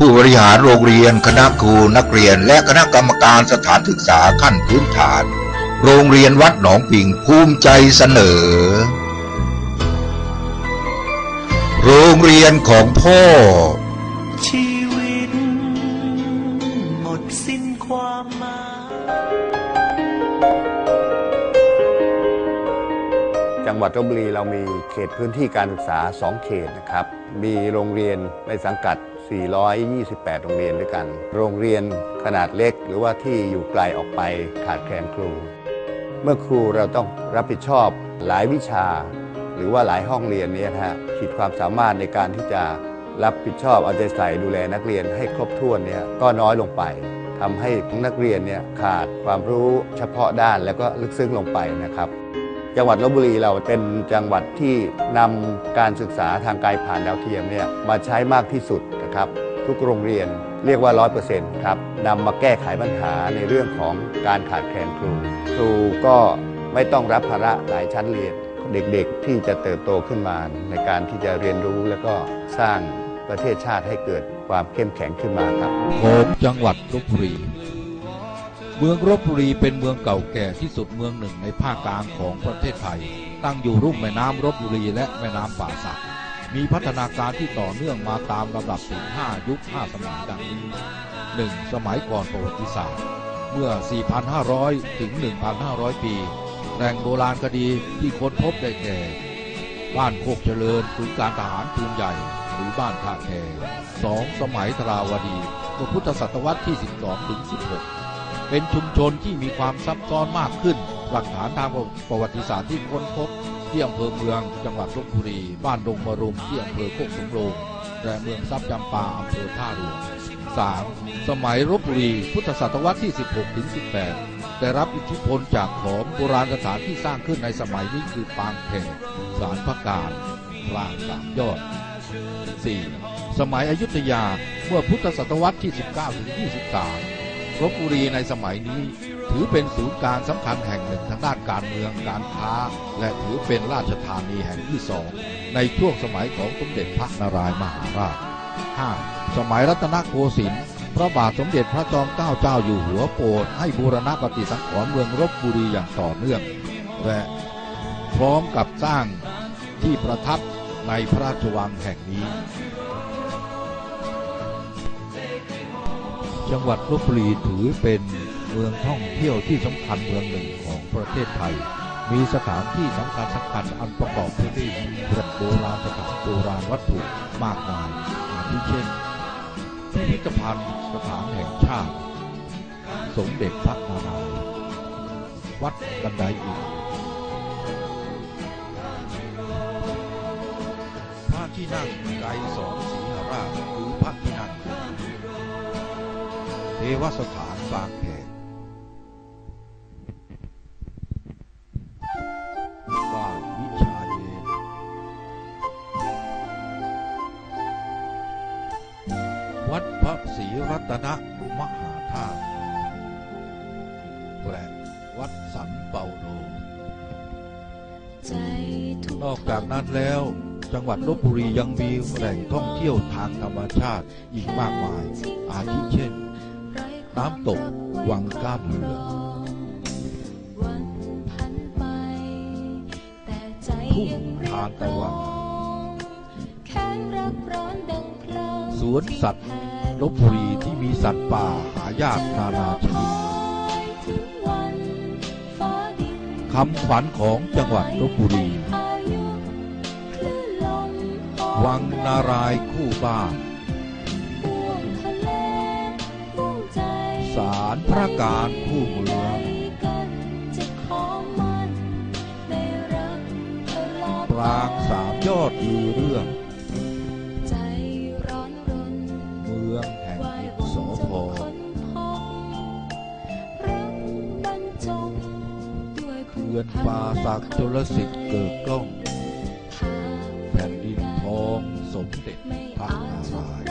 ผู้บริหารโรงเรียนคณะครูนักเรียน และคณะกรรมการสถานศึกษาขั้นพื้นฐาน โรงเรียนวัดหนองปิงภูมิใจเสนอ โรงเรียนของพ่อ ชีวิตหมดสิ้นความหมายจังหวัดลบบุรีเรามีเขตพื้นที่การศึกษา 2 เขตนะครับ มีโรงเรียนในสังกัด 428 โรงเรียนด้วยกัน โรงเรียนขนาดเล็กหรือว่าที่อยู่ไกลออกไปขาดแคลนครู เมื่อครูเราต้องรับผิดชอบหลายวิชา หรือว่าหลายห้องเรียนเนี่ยนะฮะขีดความสามารถในการที่จะรับผิดชอบเอาใจใส่ดูแลนักเรียนให้ครบถ้วนเนี่ยก็น้อยลงไปทำให้นักเรียนเนี่ยขาดความรู้เฉพาะด้านแล้วก็ลึกซึ้งลงไปนะครับ จังหวัดลบบุรีเราเป็นจังหวัดที่นำการศึกษาทางไกลผ่านดาวเทียมเนี่ยมาใช้มากที่สุด นะครับทุกโรงเรียนเรียกว่า 100%ครับนำมาแก้ไขปัญหาในเรื่องของการขาดแคลนครู ครูก็ไม่ต้องรับภาระหลายชั้นเรียน เด็กๆที่จะเติบโตขึ้นมาในการที่จะเรียนรู้แล้วก็สร้างประเทศชาติให้เกิดความเข้มแข็งขึ้นมาครับของจังหวัดลบบุรี เมืองลบบุรีเป็นเมืองเก่าแก่ที่สุดเมืองหนึ่งในภาคกลางของประเทศไทย ตั้งอยู่รุ่มแม่น้ำลบบุรีและแม่น้ำป่าสัก มีพัฒนาการที่ต่อเนื่องมาตามลำดับถึง5ยุค 5 สมัยดังนี้ 1. สมัยก่อนประวัติศาสตร์ เมื่อ 4,500 ถึง 1,500 ปี แหล่งโบราณคดีที่ค้นพบได้แก่ บ้านโคกเจริญศูนย์การทหารปืนใหญ่ หรือบ้านท่าแคสองสมัยทราวดีเมื่อพุทธศตวรรษที่ 12 ถึง 16 เป็นชุมชนที่มีความซับซ้อนมากขึ้น หลักฐานทางประวัติศาสตร์ที่ค้นพบ ที่อำเภอเมืองจังหวัดลบบุรี บ้านดงมรุมที่อำเภอโคกสำโรงและเมืองทรัพย์จำปาอำเภอท่าหลวง 3. สมัยลบบุรีพุทธศตวรรษที่ 16ถึง18 ได้รับอิทธิพลจากขอมโบราณสถานที่สร้างขึ้นในสมัยนี้คือปางแผ่สารพระการพลางสามยอด 4. สมัยอยุธยาเมื่อพุทธศตวรรษที่ 19ถึง23 ลบบุรีในสมัยนี้ ถือเป็นศูนย์การสำคัญแห่งหนึ่งทางด้านการเมืองการค้า และถือเป็นราชธานีแห่งที่สองในช่วงสมัยของสมเด็จพระนารายมหาราช 5. สมัยรัตนโกสินทร์พระบาทสมเด็จพระจอมเกล้าเจ้าอยู่หัวโปรดให้บูรณะปฏิสังขรณ์เมืองลบบุรีอย่างต่อเนื่อง และพร้อมกับสร้างที่ประทับในพระราชวังแห่งนี้ จังหวัดลบบุรีถือเป็นเมืองท่องเที่ยวที่สำคัญเมืองหนึ่งของประเทศไทย มีสถานที่สำคัญสำคัญอันประกอบไปด้วยเรือโบราณสถานโบราณวัตถุมากมายอาทิเช่น พิพิธภัณฑ์สถานแห่งชาติ สมเด็จพระนารายณ์วัดบันไดอินพระที่นั่งไกรสอนศรีหราช วสถานบางแคบ้านวิชาเยนวัดพระศรีรัตนมหาธาตุและวัดสันเปาโลนอกจากนั้นแล้วจังหวัดลบบุรียังมีแหล่งท่องเที่ยวทางธรรมชาติอีกมากมาย อาทิเช่น น้ำตก วังก้ามเรือทุ่งทานตะวันสวนสัตว์ลบบุรีที่มีสัตว์ป่าหายากนานาชนิดคำขวัญของจังหวัดลบบุรี วังนารายคู่บ้านารพระการคู่เมืองปรางสามยอดลือเรื่องเมืองแห่งอิศโสธรเขื่อนป่าศักดิ์ชลสิทธิ์เกิดกล้องแผ่นดินทองสมเด็จพระนารายณ์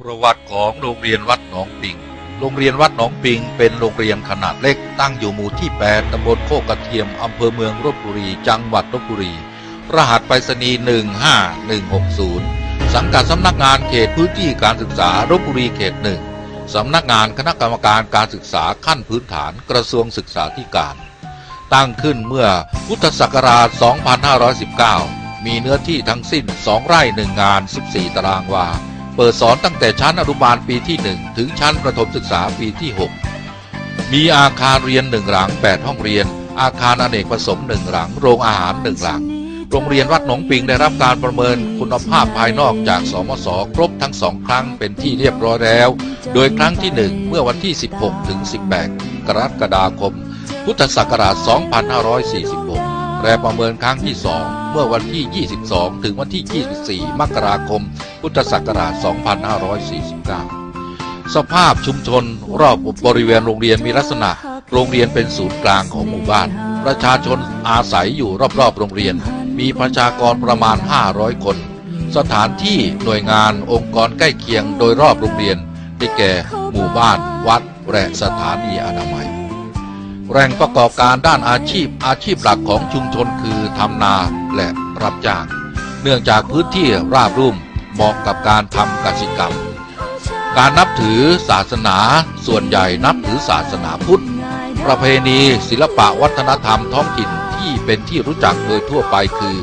ประวัติของโรงเรียนวัดหนองปิง โรงเรียนวัดหนองปิงเป็นโรงเรียนขนาดเล็กตั้งอยู่หมู่ที่ 8 ตำบลโคกกระเทียม อำเภอเมืองลบบุรี จังหวัดลบบุรี รหัสไปรษณีย์ 15160สสังกัดสำนักงานเขตพื้นที่การศึกษารบบุรีเขตหนึ่งสำนักงานคณะกรรมการการศึกษาขั้นพื้นฐานกระทรวงศึกษาธิการ ตั้งขึ้นเมื่อพุทธศักราช 2519 มีเนื้อที่ทั้งสิ้น 2 ไร่ 1 งาน 14 ตารางวา เปิดสอนตั้งแต่ชั้นอนุบาลปีที่ 1 ถึงชั้นประถมศึกษาปีที่ 6 มีอาคารเรียน1หลัง 8 ห้องเรียน อาคารอเนกประสงค์1หลัง โรงอาหาร1หลัง โรงเรียนวัดหนองปิงได้รับการประเมินคุณภาพภายนอกจากสมศครบทั้งสองครั้งเป็นที่เรียบร้อยแล้ว โดยครั้งที่ 1 เมื่อวันที่ 16 ถึง 18 กรกฎาคม พุทธศักราช 2546 และประเมินครั้งที่ 2 เมื่อวันที่ 22 ถึงวันที่ 24 มกราคม พุทธศักราช 2549 สภาพชุมชนรอบบริเวณโรงเรียนมีลักษณะ โรงเรียนเป็นศูนย์กลางของหมู่บ้าน ประชาชนอาศัยอยู่รอบๆ โรงเรียน มีประชากรประมาณ 500 คน สถานที่หน่วยงานองค์กรใกล้เคียงโดยรอบโรงเรียนได้แก่ หมู่บ้าน วัดและสถานีอนามัย แหล่งประกอบการด้านอาชีพ อาชีพหลักของชุมชนคือทำนาและรับจ้าง เนื่องจากพื้นที่ราบรุ่มเหมาะกับการทำกสิกรรม การนับถือศาสนาส่วนใหญ่นับถือศาสนาพุทธ ประเพณีศิลปะวัฒนธรรมท้องถิ่นที่เป็นที่รู้จักโดยทั่วไปคือ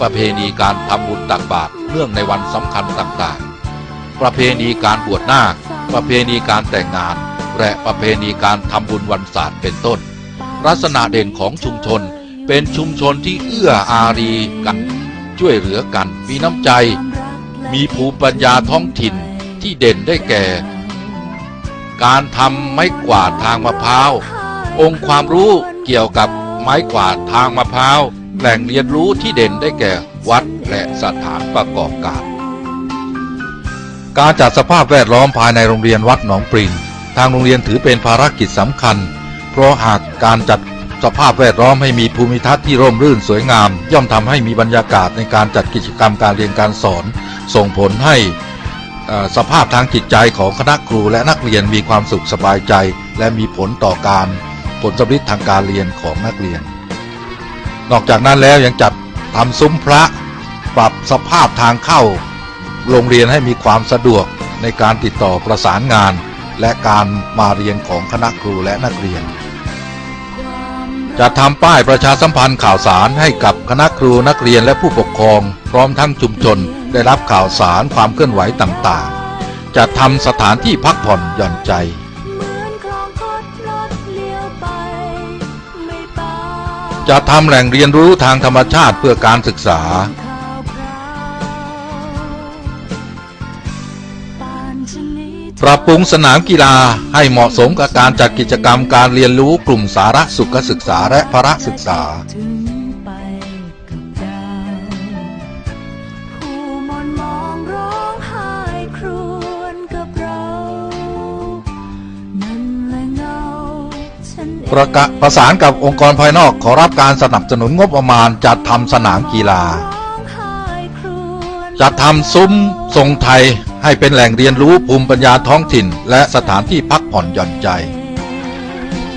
ประเพณีการทำบุญตักบาตรเนื่องในวันสำคัญต่างๆ ประเพณีการบวชนาคประเพณีการแต่งงาน และประเพณีการทำบุญวันศาสตร์เป็นต้น ลักษณะเด่นของชุมชนเป็นชุมชนที่เอื้ออารีกันช่วยเหลือกัน มีน้ำใจ มีภูมิปัญญาท้องถิ่นที่เด่นได้แก่ การทำไม้กวาดทางมะพร้าว องค์ความรู้เกี่ยวกับไม้กวาดทางมะพร้าว แหล่งเรียนรู้ที่เด่นได้แก่วัดและสถานประกอบการ การจัดสภาพแวดล้อมภายในโรงเรียนวัดหนองปริง ทางโรงเรียนถือเป็นภารกิจสำคัญ เพราะหากการจัดสภาพแวดล้อมให้มีภูมิทัศน์ที่ร่มรื่นสวยงาม ย่อมทำให้มีบรรยากาศในการจัดกิจกรรมการเรียนการสอน ส่งผลให้สภาพทางจิตใจของคณะครูและนักเรียนมีความสุขสบายใจ และมีผลต่อการผลสำลิดทางการเรียนของนักเรียน นอกจากนั้นแล้วยังจัดทำซุ้มพระ ปรับสภาพทางเข้า โรงเรียนให้มีความสะดวกในการติดต่อประสานงาน และการมาเรียนของคณะครูและนักเรียน จะทำป้ายประชาสัมพันธ์ข่าวสารให้กับคณะครูนักเรียนและผู้ปกครอง พร้อมทั้งชุมชนได้รับข่าวสารความเคลื่อนไหวต่างๆ จะทำสถานที่พักผ่อนหย่อนใจเหมือนคลองคดลดเลี้ยวไปไม่ปาจะทำแหล่งเรียนรู้ทางธรรมชาติเพื่อการศึกษา ปรับปรุงสนามกีฬาให้เหมาะสมกับการจัดกิจกรรมการเรียนรู้กลุ่มสาระสุขศึกษาและพระศึกษาปกับดาวผู้มนมองร้องไห้ครวญกับเรานั่นแหละประกาศประสานกับองค์กรภายนอกขอรับการสนับสนุนงบประมาณจัดทำสนามกีฬา จัดทำซุ้มทรงไทย ให้เป็นแหล่งเรียนรู้ภูมิปัญญาท้องถิ่น และสถานที่พักผ่อนหย่อนใจ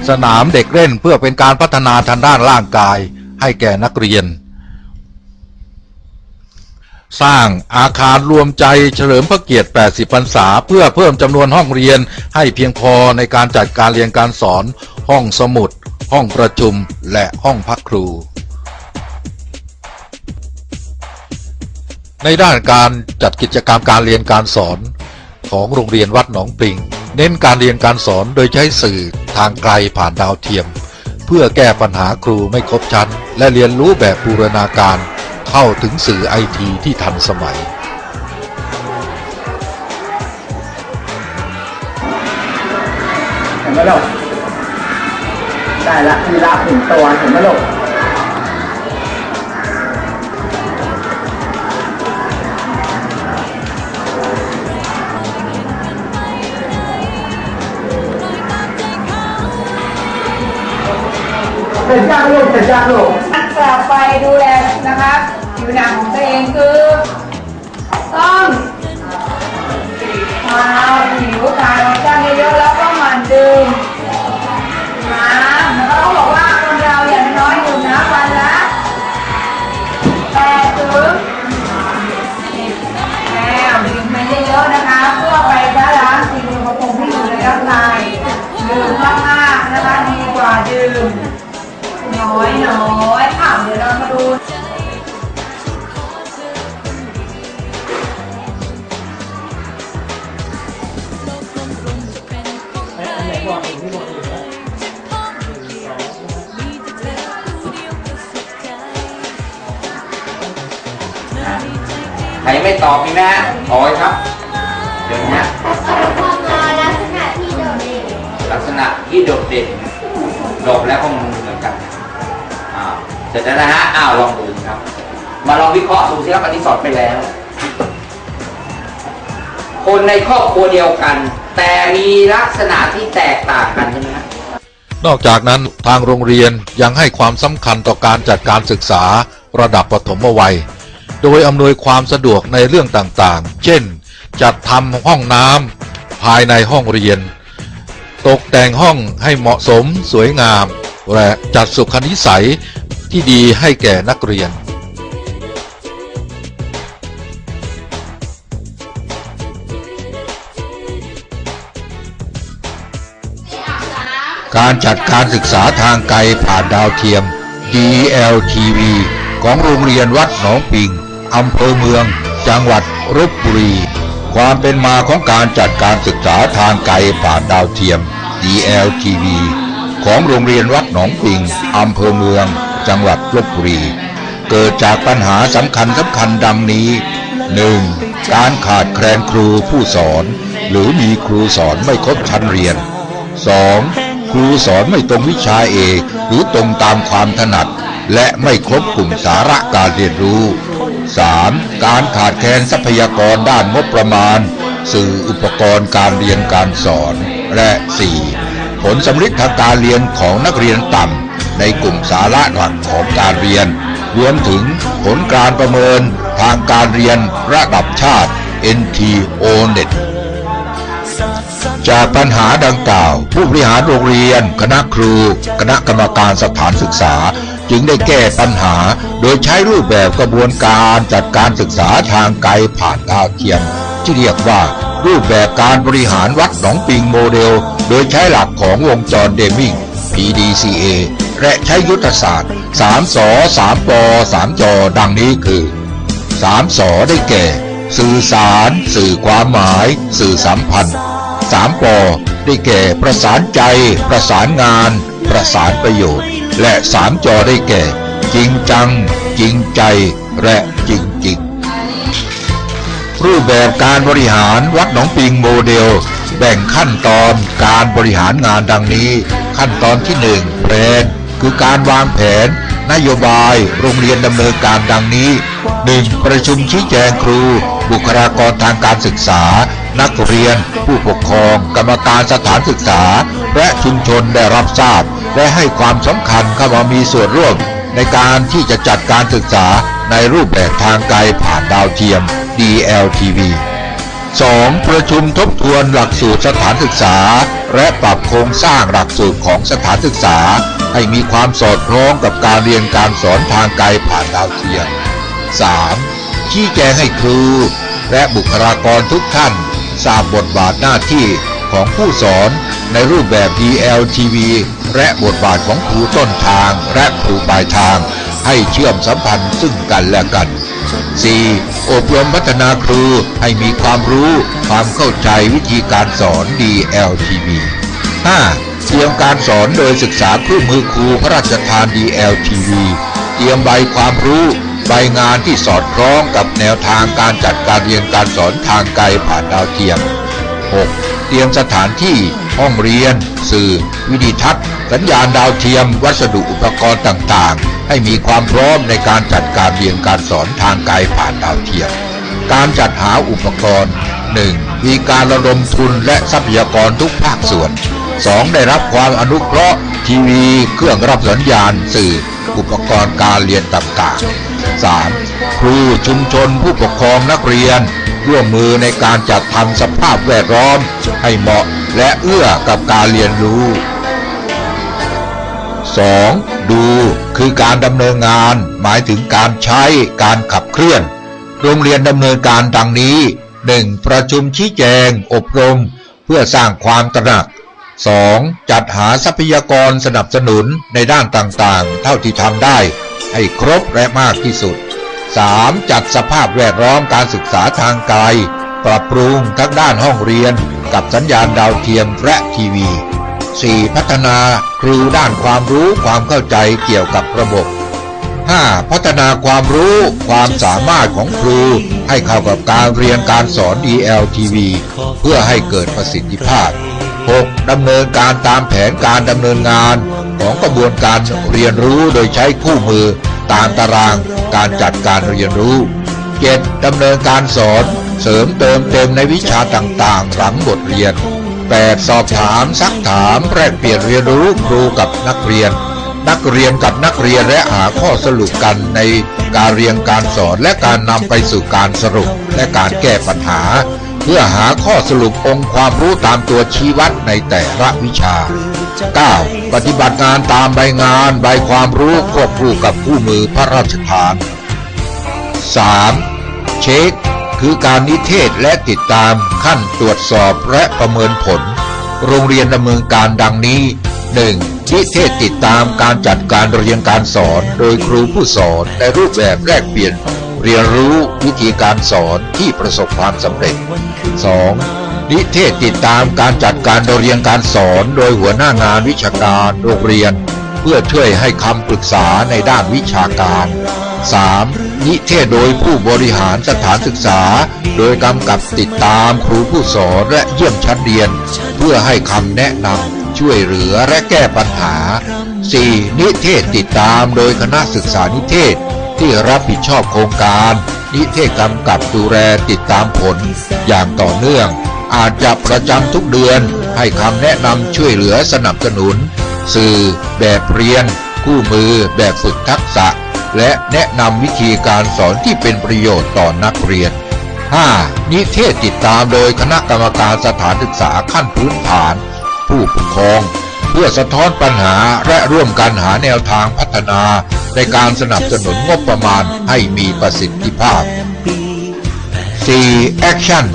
สนามเด็กเล่นเพื่อเป็นการพัฒนาทางด้านร่างกายให้แก่นักเรียน สร้างอาคารรวมใจเฉลิมพระเกียรติ 80 พรรษา เพื่อเพิ่มจำนวนห้องเรียนให้เพียงพอในการจัดการเรียนการสอน ห้องสมุด ห้องประชุม และห้องพักครู ในด้านการจัดกิจกรรมการเรียนการสอนของโรงเรียนวัดหนองปริง เน้นการเรียนการสอนโดยใช้สื่อทางไกลผ่านดาวเทียม เพื่อแก้ปัญหาครูไม่ครบชั้น และเรียนรู้แบบบูรณาการเข้าถึงสื่อไอทีที่ทันสมัย เห็นไหมลูกได้ละมีรับหนึ่งตัวเห็นไหมลูก เสร็จ้าโลกเสร็จ้าโลกขั้นต่อไปดูแลนะคะผิวหนังของตัวเองคือต้องทาผิวทาน้ำตาลเยอะแล้วก็มันดึงมน้ำแล้วเขาบอกว่าคนเราอย่างน้อยดื่มน้ำวันละแปดถึงแล้วดื่มไปเยอะๆนะคะ เพื่อไปล้างสิ่งสกปรกที่อยู่ในร่างกายดื่มมากๆนะคะดีกว่าดื่ม อยน้อยหามเดี๋ยวเรามาดูใครไม่ตอบพี่นะโอ้ยครับ เดี๋ยวนี้ลักษณะที่โดดเด่นลักษณะที่โดดเด่นจบแล้วของมึง ร็จแล้วนะฮะอ้าวลองดูครับ มาลองวิเคราะห์ดูสิครับอันนี้สอนไปแล้ว คนในครอบครัวเดียวกัน แต่มีลักษณะที่แตกต่างกันใช่ไหมฮะนอกจากนั้นทางโรงเรียนยังให้ความสำคัญต่อการจัดการศึกษาระดับปฐมวัย โดยอำนวยความสะดวกในเรื่องต่างๆ เช่น จัดทำห้องน้ำภายในห้องเรียน ตกแต่งห้องให้เหมาะสมสวยงาม และจัดสุขนิสัย ที่ดีให้แก่นักเรียน การจัดการศึกษาทางไกลผ่านดาวเทียม DLTV ของโรงเรียนวัดหนองปิงอำเภอเมือง จังหวัดลบบุรี ความเป็นมาของการจัดการศึกษาทางไกลผ่านดาวเทียม DLTV ของโรงเรียนวัดหนองปิงอำเภอเมือง จังหวัดลบบุรี เกิดจากปัญหาสำคัญสำคัญดังนี้ 1. การขาดแคลนครูผู้สอน หรือมีครูสอนไม่ครบชั้นเรียน 2. ครูสอนไม่ตรงวิชาเอกหรือตรงตามความถนัด และไม่ครบกลุ่มสาระการเรียนรู้ 3. การขาดแคลนทรัพยากรด้านงบประมาณ สื่ออุปกรณ์การเรียนการสอน และ 4. ผลสำลิดทางการเรียนของนักเรียนต่ำ ในกลุ่มสาระหลักของการเรียน รวมถึงผลการประเมินทางการเรียนระดับชาติ NTO-NET จากปัญหาดังกล่าว ผู้บริหารโรงเรียน คณะครู คณะกรรมการสถานศึกษา จึงได้แก้ปัญหา โดยใช้รูปแบบกระบวนการจัดการศึกษาทางไกลผ่านดาวเทียม ที่เรียกว่ารูปแบบการบริหารวัดหนองปิงโมเดล โดยใช้หลักของวงจรเดมิง PDCA และใช้ยุทธศาสตร์3สอ3ปอ3จอดังนี้คือสามสอได้แก่ สื่อสาร สื่อความหมาย สื่อสัมพันธ์สามปอได้แก่ประสานใจ ประสานงาน ประสานประโยชน์ และสามจอได้แก่ จริงจัง จริงใจ และจริงจริงรูปแบบการบริหารวัดหนองปิงโมเดล แบ่งขั้นตอนการบริหารงานดังนี้ ขั้นตอนที่หนึ่งแผน คือการวางแผน นโยบาย โรงเรียนดำเนินการดังนี้ 1. ประชุมชี้แจงครู บุคลากรทางการศึกษา นักเรียน ผู้ปกครอง กรรมการสถานศึกษา และชุมชนได้รับทราบ และให้ความสำคัญเข้ามามีส่วนร่วม ในการที่จะจัดการศึกษาในรูปแบบทางไกลผ่านดาวเทียม DLTV 2. ประชุมทบทวนหลักสูตรสถานศึกษา และปรับโครงสร้างหลักสูตรของสถานศึกษา ให้มีความสอดคล้องกับการเรียนการสอนทางไกลผ่านดาวเทียม 3. ชี้แจงให้ครู และบุคลากรทุกท่านทราบบทบาทหน้าที่ของผู้สอนในรูปแบบ DLTV และบทบาทของครูต้นทางและครูปลายทาง ให้เชื่อมสัมพันธ์ซึ่งกันและกัน 4. อบรมพัฒนาครูให้มีความรู้ ความเข้าใจวิธีการสอน DLTV 5. เตรียมการสอนโดยศึกษาคู่มือครูพระราชทาน DLTV เตรียมใบความรู้ใบงานที่สอดคล้องกับแนวทางการจัดการเรียนการสอนทางไกลผ่านดาวเทียม 6. เตรียมสถานที่ห้องเรียน สื่อ วิดีทัศน์ สัญญาณดาวเทียม วัสดุอุปกรณ์ต่างๆ ให้มีความพร้อมในการจัดการเรียนการสอนทางไกลผ่านดาวเทียม การจัดหาอุปกรณ์ 1. มีการระดมทุนและทรัพยากรทุกภาคส่วน 2. ได้รับความอนุเคราะห์ทีวี เครื่องรับสัญญาณสื่อ อุปกรณ์การเรียนต่างๆ 3. ครูชุมชนผู้ปกครองนักเรียน ร่วมมือในการจัดทำสภาพแวดล้อม ให้เหมาะและเอื้อกับการเรียนรู้ 2. ดูคือการดำเนินงานหมายถึงการใช้การขับเคลื่อน โรงเรียนดำเนินการดังนี้ 1. ประชุมชี้แจง อบรม เพื่อสร้างความตระหนัก 2. จัดหาทรัพยากรสนับสนุนในด้านต่างๆ เท่าที่ทำได้ ให้ครบและมากที่สุด 3. จัดสภาพแวดล้อมการศึกษาทางไกล ปรับปรุงทั้งด้านห้องเรียน กับสัญญาณดาวเทียมและทีวี 4. พัฒนาครูด้านความรู้ความเข้าใจเกี่ยวกับระบบ 5. พัฒนาความรู้ความสามารถของครู ให้เข้ากับการเรียนการสอน DLTV เพื่อให้เกิดประสิทธิภาพ 6. ดำเนินการตามแผนการดำเนินงาน ของกระบวนการเรียนรู้โดยใช้คู่มือ ตามตารางการจัดการเรียนรู้ 7. ดำเนินการสอน เสริมเติมเต็มในวิชาต่างๆ หลังบทเรียน 8. สอบถามซักถามแลกเปลี่ยนเรียนรู้ครูกับนักเรียน นักเรียนกับนักเรียนและหาข้อสรุปกันในการเรียนการสอนและการนำไปสู่การสรุปและการแก้ปัญหา เพื่อหาข้อสรุปองค์ความรู้ตามตัวชี้วัดในแต่ละวิชา 9. ปฏิบัติงานตามใบงานใบความรู้ควบคู่กับคู่มือพระราชทาน 3. เช็ค คือการนิเทศและติดตามขั้นตรวจสอบและประเมินผล โรงเรียนดำเนินการดังนี้ 1. นิเทศติดตามการจัดการเรียนการสอน โดยครูผู้สอนในรูปแบบแลกเปลี่ยน เรียนรู้วิธีการสอนที่ประสบความสำเร็จ 2. นิเทศติดตามการจัดการเรียนการสอน โดยหัวหน้างานวิชาการโรงเรียน เพื่อช่วยให้คำปรึกษาในด้านวิชาการ 3. นิเทศโดยผู้บริหารสถานศึกษา โดยกำกับติดตามครูผู้สอนและเยี่ยมชั้นเรียน เพื่อให้คำแนะนำ ช่วยเหลือและแก้ปัญหา 4. นิเทศติดตามโดยคณะศึกษานิเทศที่รับผิดชอบโครงการ นิเทศกำกับดูแลติดตามผล อย่างต่อเนื่อง อาจจะประจำทุกเดือน ให้คำแนะนำช่วยเหลือสนับสนุน สื่อ แบบเรียน คู่มือ แบบฝึกทักษะ และแนะนำวิธีการสอนที่เป็นประโยชน์ต่อนักเรียน 5. นิเทศติดตามโดยคณะกรรมการสถานศึกษาขั้นพื้นฐาน ผู้ปกครอง เพื่อสะท้อนปัญหาและร่วมกันหาแนวทางพัฒนา ในการสนับสนุนงบประมาณให้มีประสิทธิภาพ 4. Action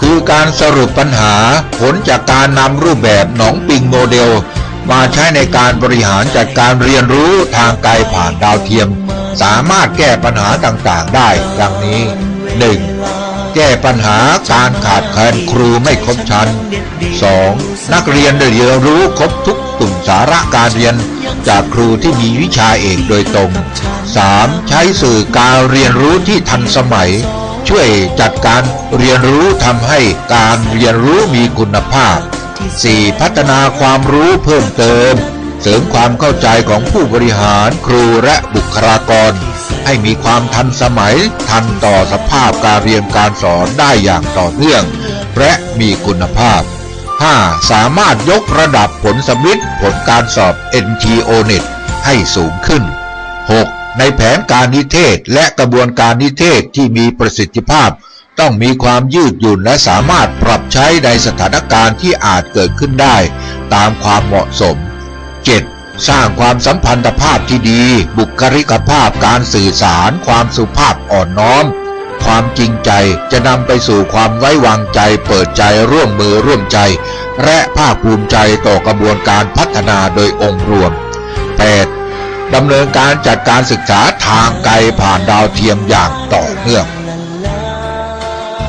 คือการสรุปปัญหาผลจากการนำรูปแบบหนองปิงโมเดล มาใช้ในการบริหารจัดการเรียนรู้ทางไกลผ่านดาวเทียม สามารถแก้ปัญหาต่างๆได้ดังนี้ 1. แก้ปัญหาการขาดแคลนครูไม่ครบชั้น 2. นักเรียนได้เรียนรู้ครบทุกกลุ่มสาระการเรียนจากครูที่มีวิชาเอกโดยตรง 3. ใช้สื่อการเรียนรู้ที่ทันสมัย ช่วยจัดการเรียนรู้ทำให้การเรียนรู้มีคุณภาพ 4. พัฒนาความรู้เพิ่มเติม เสริมความเข้าใจของผู้บริหารครูและบุคลากร ให้มีความทันสมัย ทันต่อสภาพการเรียนการสอนได้อย่างต่อเนื่อง และมีคุณภาพ 5. สามารถยกระดับผลสำลิดผลการสอบ NTONET ให้สูงขึ้น 6. ในแผนการนิเทศและกระบวนการนิเทศที่มีประสิทธิภาพ ต้องมีความยืดหยุ่นและสามารถปรับใช้ในสถานการณ์ที่อาจเกิดขึ้นได้ ตามความเหมาะสม 7. สร้างความสัมพันธภาพที่ดี บุคลิกภาพการสื่อสาร ความสุภาพอ่อนน้อม ความจริงใจจะนำไปสู่ความไว้วางใจ เปิดใจร่วมมือร่วมใจ และภาคภูมิใจต่อกระบวนการพัฒนาโดยองค์รวม 8. ดำเนินการจัดการศึกษาทางไกลผ่านดาวเทียมอย่างต่อเนื่อง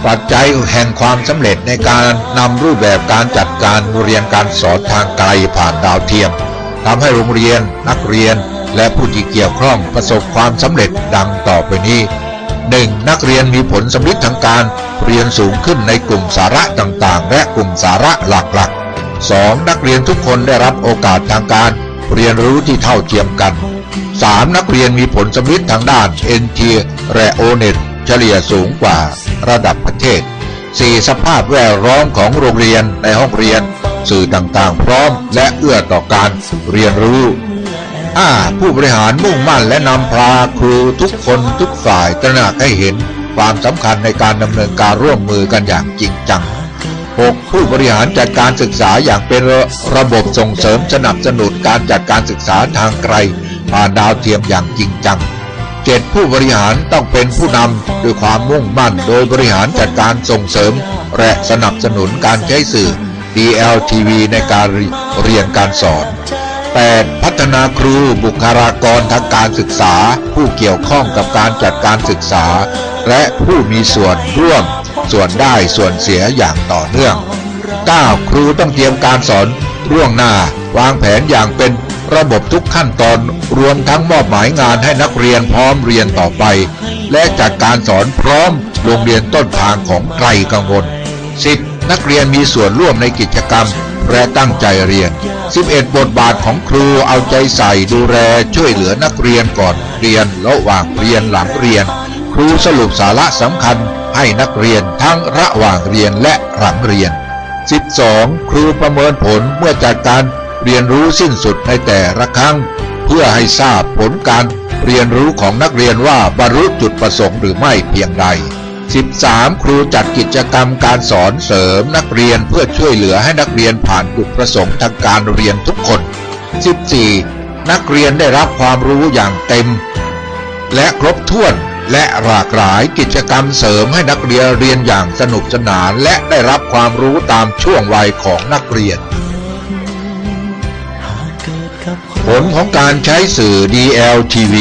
ปัจจัยแห่งความสำเร็จในการนำรูปแบบการจัดการเรียนการสอนทางไกลผ่านดาวเทียม ทำให้โรงเรียน นักเรียน และผู้ที่เกี่ยวข้องประสบความสำเร็จดังต่อไปนี้ 1. นักเรียนมีผลสำลิดทางการเรียนสูงขึ้นในกลุ่มสาระต่างๆ และกลุ่มสาระหลักๆ 2. นักเรียนทุกคนได้รับโอกาสทางการเรียนรู้ที่เท่าเทียมกัน 3. นักเรียนมีผลสำลิดทางด้าน NT และ ONET เฉลี่ยสูงกว่าระดับประเทศ 4. สภาพแวดล้อมของโรงเรียนในห้องเรียน สื่อต่างๆ พร้อมและเอื้อต่อการเรียนรู้ 5. ผู้บริหารมุ่งมั่นและนำพาครูทุกคนทุกฝ่ายตระหนักให้เห็นความสำคัญในการดำเนินการร่วมมือกันอย่างจริงจัง 6. ผู้บริหารจัดการศึกษาอย่างเป็นระระบบส่งเสริมสนับสนุนการจัดการศึกษาทางไกลผ่านดาวเทียมอย่างจริงจัง 7. ผู้บริหารต้องเป็นผู้นำด้วยความมุ่งมั่น โดยบริหารจัดการส่งเสริม และสนับสนุนการใช้สื่อ DLTV ในการเรียนการสอน 8. พัฒนาครูบุคลากรทางการศึกษา ผู้เกี่ยวข้องกับการจัดการศึกษา และผู้มีส่วนร่วม ส่วนได้ส่วนเสียอย่างต่อเนื่อง 9. ครูต้องเตรียมการสอนร่วงหน้าวางแผนอย่างเป็น ระบบทุกขั้นตอนรวมทั้งมอบหมายงานให้นักเรียนพร้อมเรียนต่อไป และจัดการสอนพร้อมโรงเรียนต้นทางของไกลกังวล 10. นักเรียนมีส่วนร่วมในกิจกรรม และตั้งใจเรียน 11 บทบาทของครูเอาใจใส่ดูแลช่วยเหลือนักเรียนก่อนเรียนระหว่างเรียนหลังเรียน ครูสรุปสาระสำคัญให้นักเรียนทั้งระหว่างเรียนและหลังเรียน 12. ครูประเมินผลเมื่อจัดการ เรียนรู้สิ้นสุดในแต่ละครั้ง เพื่อให้ทราบผลการเรียนรู้ของนักเรียนว่าบรรลุจุดประสงค์หรือไม่เพียงใด 13. ครูจัดกิจกรรมการสอนเสริมนักเรียนเพื่อช่วยเหลือให้นักเรียนผ่านจุดประสงค์ทางการเรียนทุกคน 14. นักเรียนได้รับความรู้อย่างเต็ม และครบถ้วนและหลากหลายกิจกรรมเสริมให้นักเรียนเรียนอย่างสนุกสนาน และได้รับความรู้ตามช่วงวัยของนักเรียน ผลของการใช้สื่อ DLTV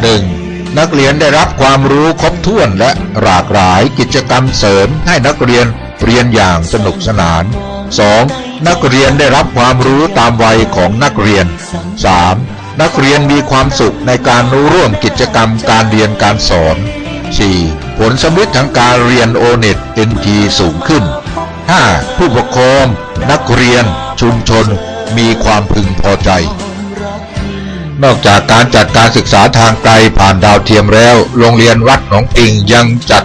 1. นักเรียนได้รับความรู้ครบถ้วนและหลากหลายกิจกรรมเสริมให้นักเรียนเรียนอย่างสนุกสนาน 2. นักเรียนได้รับความรู้ตามวัยของนักเรียน 3. นักเรียนมีความสุขในการร่วมกิจกรรมการเรียนการสอน 4. ผลสำเร็จทางการเรียนโอเน็ต NT สูงขึ้น 5. ผู้ปกครอง นักเรียน ชุมชน มีความพึงพอใจ นอกจากการจัดการศึกษาทางไกลผ่านดาวเทียมแล้ว โรงเรียนวัดหนองปิงยังจัด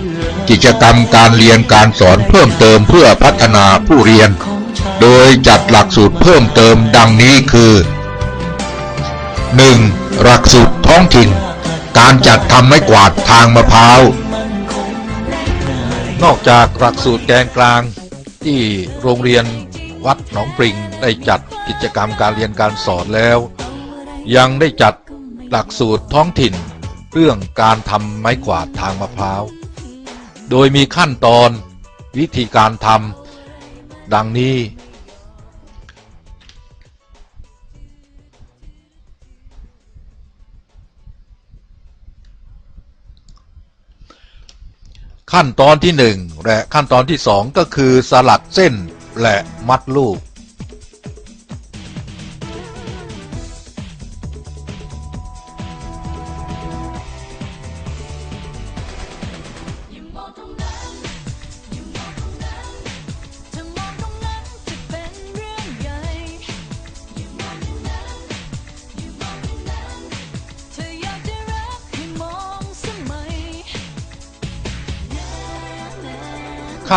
กิจกรรมการเรียนการสอนเพิ่มเติมเพื่อพัฒนาผู้เรียน โดยจัดหลักสูตรเพิ่มเติมดังนี้คือ 1. หลักสูตรท้องถิ่น การจัดทำไม้กวาดทางมะพร้าว นอกจากหลักสูตรแกนกลางที่โรงเรียนวัดหนองปริงได้จัดกิจกรรมการเรียนการสอนแล้ว ยังได้จัดหลักสูตรท้องถิ่น เรื่องการทำไม้กวาดทางมะพร้าว โดยมีขั้นตอนวิธีการทำดังนี้ ขั้นตอนที่หนึ่งและขั้นตอนที่สองก็คือสลักเส้นและมัดลูก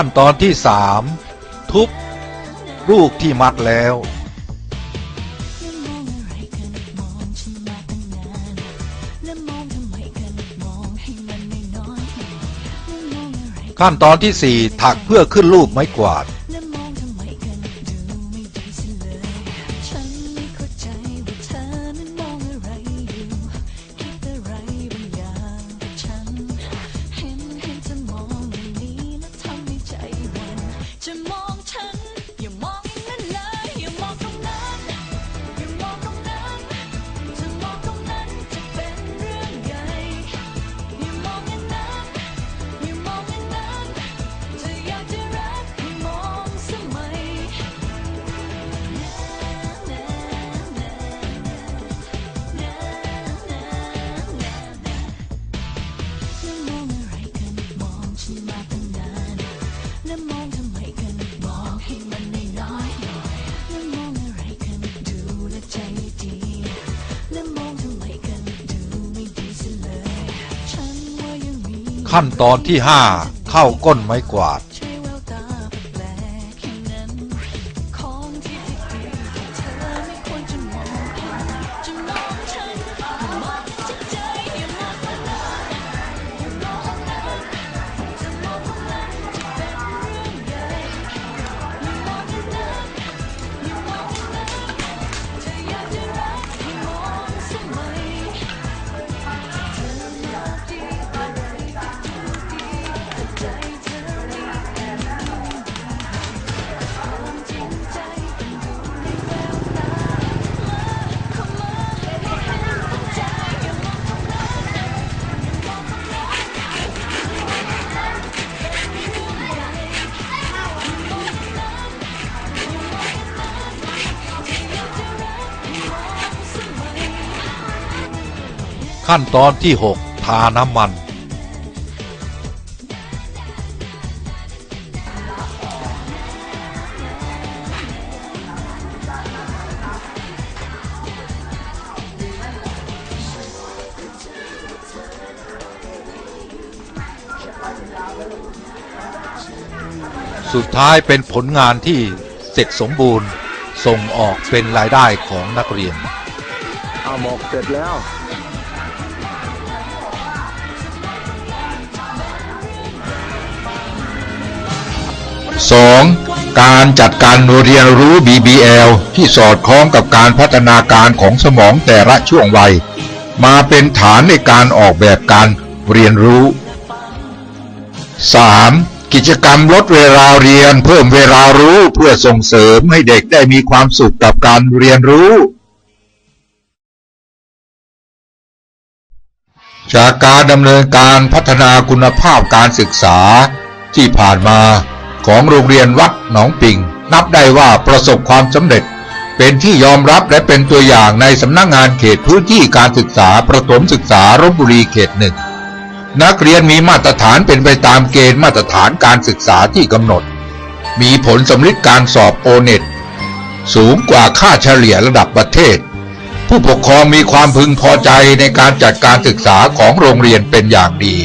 ขั้นตอนที่สามทุบลูกที่มัดแล้ว ขั้นตอนที่สี่ถักเพื่อขึ้นรูปไม้กวาด ขั้นตอนที่ห้าเข้าก้นไม้กวาด ขั้นตอนที่ 6 ทาน้ำมัน สุดท้ายเป็นผลงานที่เสร็จสมบูรณ์ส่งออกเป็นรายได้ของนักเรียน เอาหมกเสร็จแล้ว 2. การจัดการเรียนรู้ BBL ที่สอดคล้องกับการพัฒนาการของสมองแต่ละช่วงวัย มาเป็นฐานในการออกแบบการเรียนรู้ 3. กิจกรรมลดเวลาเรียนเพิ่มเวลารู้เพื่อส่งเสริมให้เด็กได้มีความสุขกับการเรียนรู้จากการดำเนินการพัฒนาคุณภาพการศึกษาที่ผ่านมา ของโรงเรียนวัดหนองปิง นับได้ว่าประสบความสำเร็จ เป็นที่ยอมรับและเป็นตัวอย่างในสำนักงงานเขตพื้นที่การศึกษาประถมศึกษารบบุรีเขตหนึ่งนักเรียนมีมาตรฐานเป็นไปตามเกณฑ์มาตรฐานการศึกษาที่กำหนด มีผลสำลิดการสอบโอเน็ตสูงกว่าค่าเฉลี่ยระดับประเทศ ผู้ปกครองมีความพึงพอใจในการจัดการศึกษาของโรงเรียนเป็นอย่างดี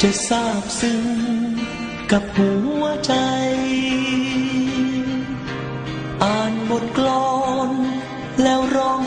จะซาบซึ้ง กั